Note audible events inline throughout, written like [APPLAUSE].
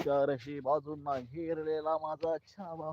चार बाजूंना हिरलेला माझा छावा.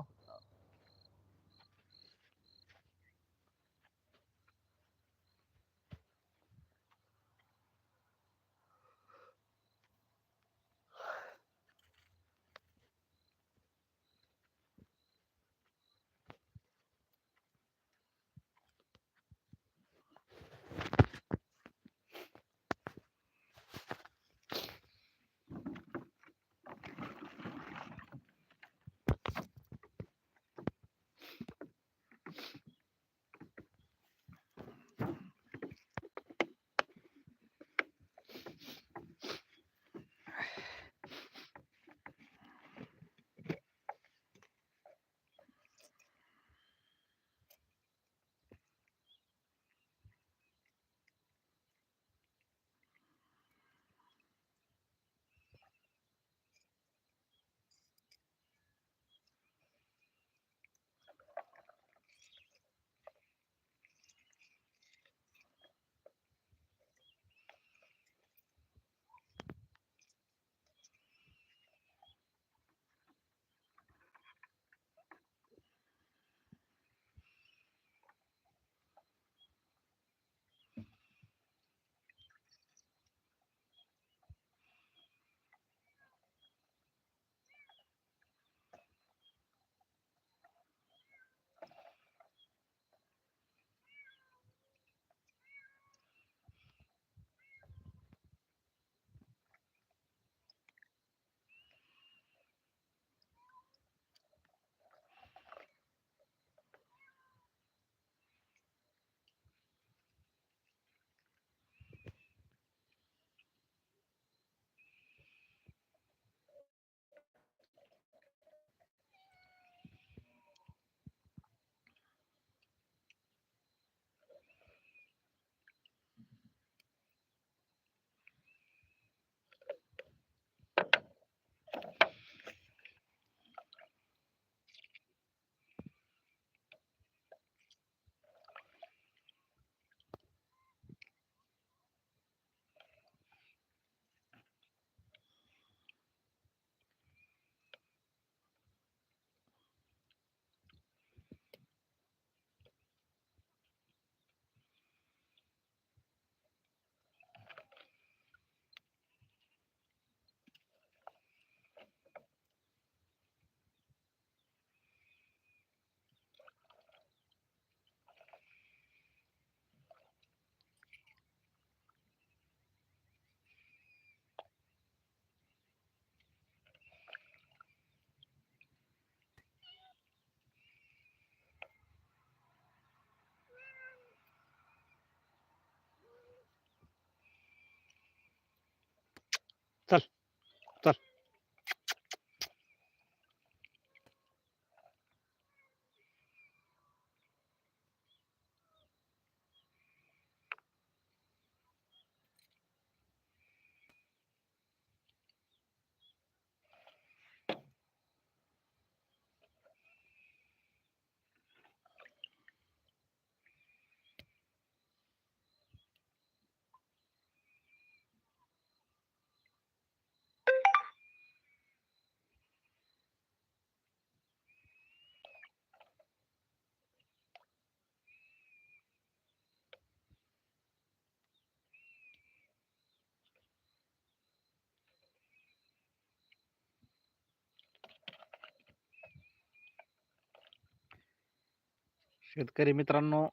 शेतकरी मित्रांनो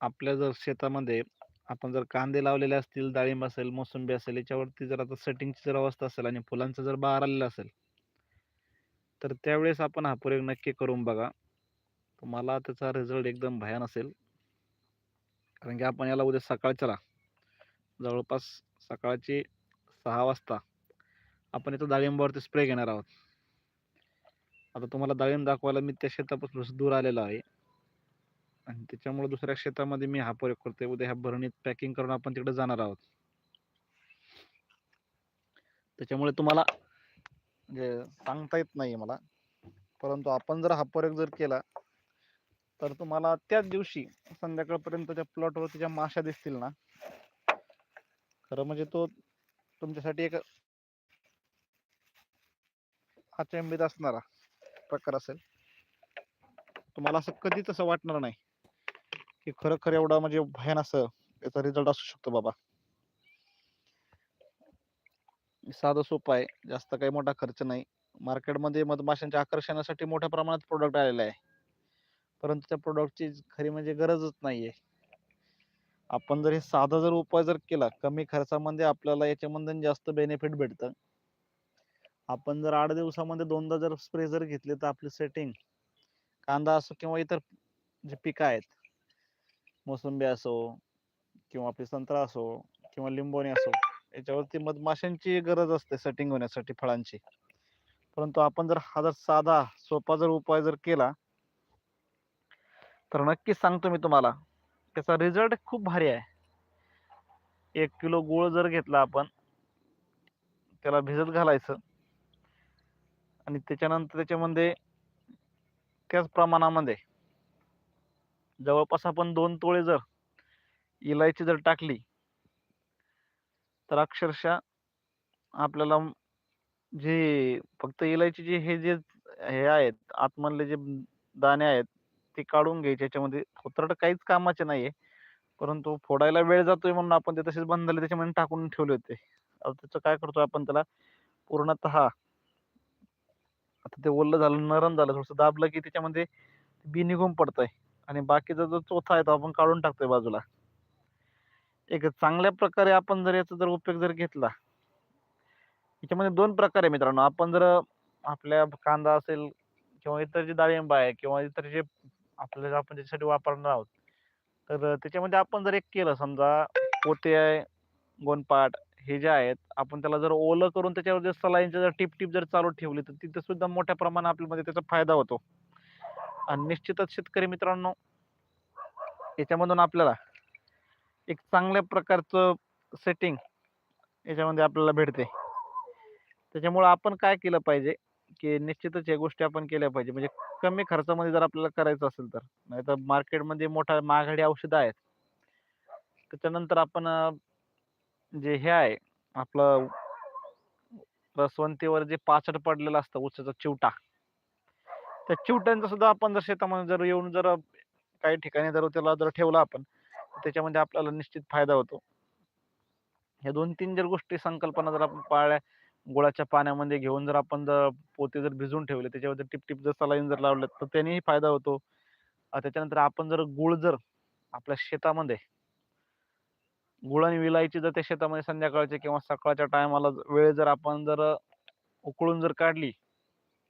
आपल्या जर शेतामध्ये आपण जर कांदे लावलेले असतील डाळिंब असेल मोसंबी असेल याच्यावरती जर आता सेटिंगची जर अवस्था असेल आणि फुलांचा जर बहार आलेला असेल तर त्यावेळेस आपण हा प्रयोग नक्की करून बघा. तुम्हाला त्याचा रिझल्ट एकदम भयान असेल. कारण की आपण याला उद्या सकाळच्याला जवळपास सकाळची सहा वाजता आपण इथं डाळिंबावरती स्प्रे घेणार आहोत. आता तुम्हाला डाळिंब दाखवायला मी त्या शेतापासून दूर आलेलो आहे. आणि त्याच्यामुळे दुसऱ्या शेतामध्ये मी हा प्रयोग करतोय. उद्या ह्या भरणीत पॅकिंग करून आपण तिकडे जाणार आहोत. त्याच्यामुळे तुम्हाला म्हणजे सांगता येत नाही मला. परंतु आपण जर हा प्रयोग जर केला तर तुम्हाला त्याच दिवशी संध्याकाळपर्यंत त्या प्लॉटवर त्याच्या माशा दिसतील ना खरं म्हणजे तो तुमच्यासाठी एक अचंबित असणारा. प्रकार असेल. तुम्हाला असं कधीच असं वाटणार नाही. की खरोखर एवढा म्हणजे भयान असं याचा रिझल्ट असू शकतो बाबा. साधं सोपं आहे. जास्त काही मोठा खर्च नाही. मार्केटमध्ये मधमाशांच्या आकर्षणासाठी मोठ्या प्रमाणात प्रोडक्ट आलेले आहे. परंतु त्या प्रोडक्टची खरी म्हणजे गरजच नाहीये. आपण जर हे साधा जर उपाय जर केला कमी खर्चामध्ये आपल्याला याच्यामध्ये जास्त बेनिफिट भेटतं. आपण जर आठ दिवसामध्ये दोनदा जर स्प्रे जर घेतले तर आपली सेटिंग कांदा असो किंवा इतर जे पिकं आहेत मोसंबी असो किंवा आपली संत्रा असो किंवा लिंबोणी असो याच्यावरती मधमाशांची गरज असते सेटिंग होण्यासाठी फळांची. परंतु आपण जर हा जर साधा सोपा जर उपाय जर केला तर नक्कीच सांगतो मी तुम्हाला त्याचा रिझल्ट खूप भारी आहे. एक किलो गुळ जर घेतला आपण त्याला भिजत घालायचं आणि त्याच्यानंतर त्याच्यामध्ये त्याच प्रमाणामध्ये जवळपास आपण दोन तोळे जर इलायची जर टाकली तर अक्षरशः आपल्याला जे फक्त इलायची जे हे जे हे आहेत आतमधले जे दाणे आहेत ते काढून घ्यायचे. याच्यामध्ये थोतरड काहीच कामाचे नाहीये. परंतु फोडायला वेळ जातोय म्हणून आपण ते तसेच बंद झाले त्याच्यामध्ये टाकून ठेवले होते. आता त्याचं काय करतोय आपण त्याला पूर्णतः आता ते ओल्लं झालं नरम झालं थोडस दाबलं की त्याच्यामध्ये बी निघून पडतंय. आणि बाकीचा जो चोथा आहे तो आपण काढून टाकतोय बाजूला. एक चांगल्या प्रकारे आपण जर याचा जर उपयोग जर घेतला याच्यामध्ये दोन प्रकार आहे मित्रांनो. आपण जर आपल्या कांदा असेल किंवा इतर जे डाळिंब आहे किंवा इतर जे आपल्याला आपण त्याच्यासाठी वापरणार आहोत तर त्याच्यामध्ये आपण जर एक केलं समजा पोते आहे गोनपाट हे जे आहेत आपण त्याला जर ओलं करून त्याच्यावर जर सलाईनचं जर टिप टिप जर चालू ठेवली तर तिथं सुद्धा मोठ्या प्रमाणात आपल्यामध्ये त्याचा फायदा होतो. आणि निश्चितच शेतकरी मित्रांनो याच्यामधून आपल्याला एक चांगल्या प्रकारचं सेटिंग याच्यामध्ये आपल्याला भेटते. त्याच्यामुळं आपण काय केलं पाहिजे की निश्चितच या गोष्टी आपण केल्या पाहिजे. म्हणजे कमी खर्चामध्ये जर आपल्याला करायचं असेल तर नाही तर मार्केटमध्ये मोठ्या महागडी औषधं आहेत. त्याच्यानंतर आपण जे हे आहे आपलं रसवंतीवर जे पाचट पडलेलं असतं उसाचा चिवटा. त्या चिवट्यांचा सुद्धा आपण जर शेतामध्ये जर येऊन जर काही ठिकाणी जर त्याला जर ठेवला आपण तर त्याच्यामध्ये आपल्याला निश्चित फायदा होतो. ह्या दोन तीन जर गोष्टी संकल्पना जर आपण पाळल्या गुळाच्या पाण्यामध्ये घेऊन जर आपण जर पोते जर भिजून ठेवले त्याच्यामध्ये टिपटिप जर सलाईन जर लावलं तर त्यानेही फायदा होतो. त्याच्यानंतर आपण जर गुळ जर आपल्या शेतामध्ये गुळ आणि विलायची जर त्या शेतामध्ये संध्याकाळच्या किंवा सकाळच्या टायमाला वेळ जर आपण जर उकळून जर काढली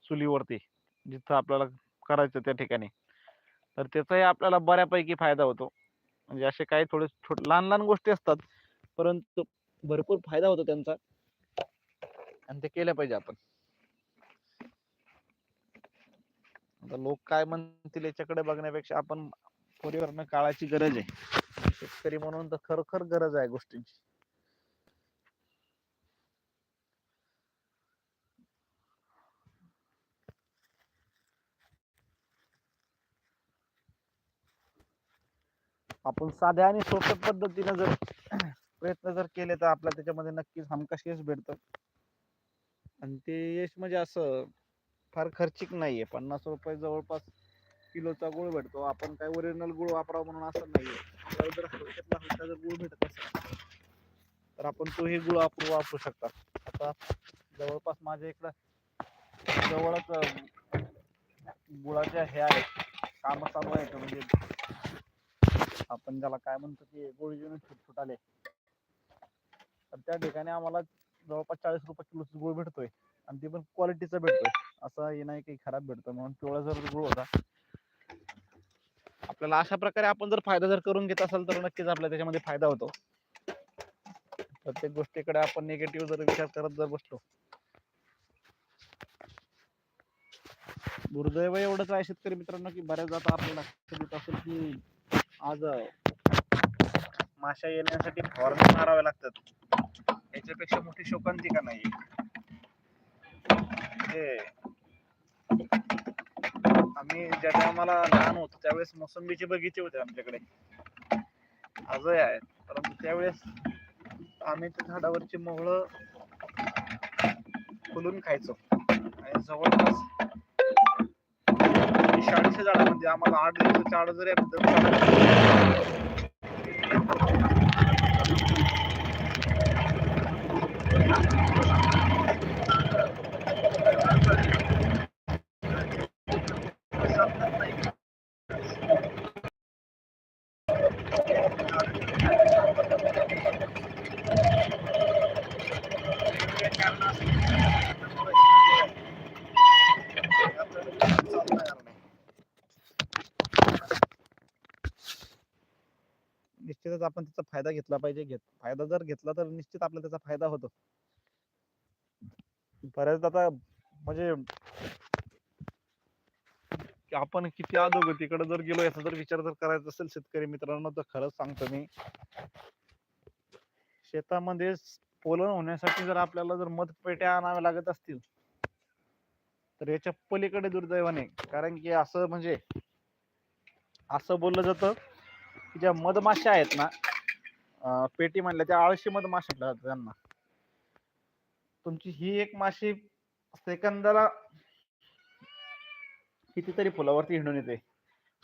चुलीवरती जिथं आपल्याला करायचं त्या ठिकाणी तर त्याचाही आपल्याला बऱ्यापैकी फायदा होतो. म्हणजे असे काही थोडे छोटे लहान लहान गोष्टी असतात परंतु भरपूर फायदा होतो त्यांचा. आणि ते केल्या पाहिजे आपण. लोक काय म्हणतील याच्याकडे बघण्यापेक्षा आपण परिवारानं काळाची गरज आहे. शेतकरी म्हणून तर खरोखर गरज आहे गोष्टींची. आपण साध्या आणि सोप्या पद्धतीने जर [CLEARS THROAT] प्रयत्न जर केले तर आपल्या त्याच्यामध्ये नक्कीच हमखास यश भेटतं. आणि ते यश म्हणजे असं फार खर्चिक नाहीये. पन्नास रुपये जवळपास किलोचा गुळ भेटतो. आपण काय ओरिजिनल गुळ वापरावा म्हणून असं नाहीये. आपल्याला जर हलक्यातला हलका जर गुळ भेटत असेल तर आपण तोही गुळ वापरू वापरू शकता. आता जवळपास माझ्या इकडं जवळच गुळाच्या हे आहेत काम चालू आहेत. म्हणजे आपण ज्याला काय म्हणतो की गुळ युनिट छोट आले तर त्या ठिकाणी आम्हाला जवळपास चाळीस रुपये किलोचा गुळ भेटतोय. आणि ते पण क्वालिटीचा भेटतोय. असं हे नाही काही खराब भेटतो म्हणून पिवळा जर गुळ होता आपल्याला अशा प्रकारे आपण जर फायदा जर करून घेत असाल तर नक्कीच आपल्याला त्याच्यामध्ये फायदा होतो. प्रत्येक गोष्टीकडे आपण निगेटिव्ह जर विचार करत जर बसलो. दुर्दैव एवढंच आहे शेतकरी मित्रांनो की बऱ्याचदा आता आपल्याला लक्षात असेल की आज माशा येण्यासाठी फवारणी माराव्या लागतात. याच्यापेक्षा मोठी शोकांतिका नाही हे आम्ही ज्या टायमाला लहान होतो त्यावेळेस मोसंबीचे बगीचे होते आमच्याकडे. आजही आहेत. परंतु त्यावेळेस आम्ही त्या झाडावरची मोहळं फुलून खायचो. आणि जवळपास शाळेच्या झाडामध्ये आम्हाला आठ दिवसाच्या आड जरी एकदम निश्चितच आपण त्याचा फायदा घेतला पाहिजे घेत फायदा जर घेतला तर निश्चित आपल्याला त्याचा फायदा होतो. बऱ्याचदा आता म्हणजे आपण किती अधोगतीकडे जर गेलो याचा जर विचार जर करायचा असेल शेतकरी मित्रांनो तर खरंच सांगतो मी. शेतामध्ये पोलन होण्यासाठी जर आपल्याला जर मतपेट्या आणाव्या लागत असतील तर याच्या पलीकडे दुर्दैवाने कारण की असं म्हणजे असं बोललं जातं की ज्या मधमाशा आहेत ना पेटी म्हणल्या त्या आळशी मधमाशा म्हटलं त्यांना. तुमची ही एक माशी सेकंदाला कितीतरी फुलावरती हिंडून येते.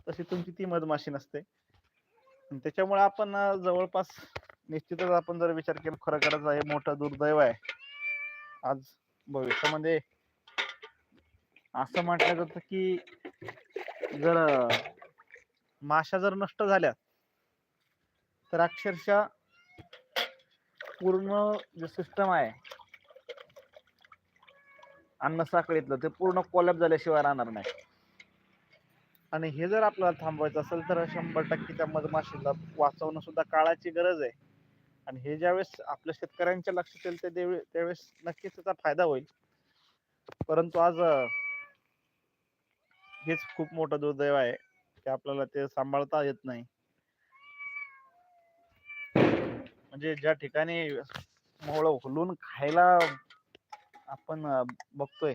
तशी तुमची ती मधमाशी नसते. त्याच्यामुळे आपण जवळपास निश्चितच आपण जर विचार केला खरं करायचा हे मोठं दुर्दैव आहे. आज भविष्यामध्ये असं म्हटलं जातं की जर माशा जर नष्ट झाल्या तर अक्षरशः पूर्ण जे सिस्टम आहे अन्न साखळीतलं ते पूर्ण कोलॅप झाल्याशिवाय राहणार नाही. आणि हे जर आपल्याला थांबवायचं असेल तर शंभर टक्के त्या मधमाशीला वाचवणं सुद्धा काळाची गरज आहे. आणि हे ज्यावेळेस आपल्या शेतकऱ्यांच्या लक्षात येईल ते त्यावेळेस नक्कीच त्याचा फायदा होईल. परंतु आज हेच खूप मोठं दुर्दैव आहे की आपल्याला ते सांभाळता येत नाही. म्हणजे ज्या ठिकाणी मोहळं हुलून खायला आपण बघतोय